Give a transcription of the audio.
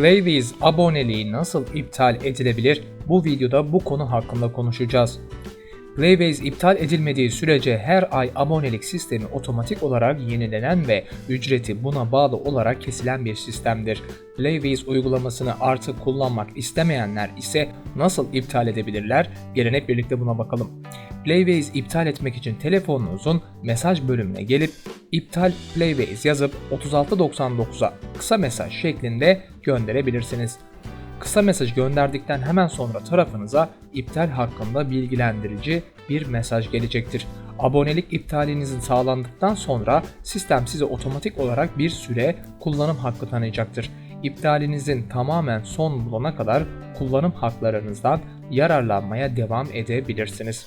Playwiz aboneliği nasıl iptal edilebilir? Bu videoda bu konu hakkında konuşacağız. Playways iptal edilmediği sürece her ay abonelik sistemi otomatik olarak yenilenen ve ücreti buna bağlı olarak kesilen bir sistemdir. Playways uygulamasını artık kullanmak istemeyenler ise nasıl iptal edebilirler? Gelin hep birlikte buna bakalım. Playways iptal etmek için telefonunuzun mesaj bölümüne gelip iptal Playways yazıp 3699'a kısa mesaj şeklinde gönderebilirsiniz. Kısa mesaj gönderdikten hemen sonra tarafınıza iptal hakkında bilgilendirici bir mesaj gelecektir. Abonelik iptalinizin sağlandıktan sonra sistem size otomatik olarak bir süre kullanım hakkı tanıyacaktır. İptalinizin tamamen son bulana kadar kullanım haklarınızdan yararlanmaya devam edebilirsiniz.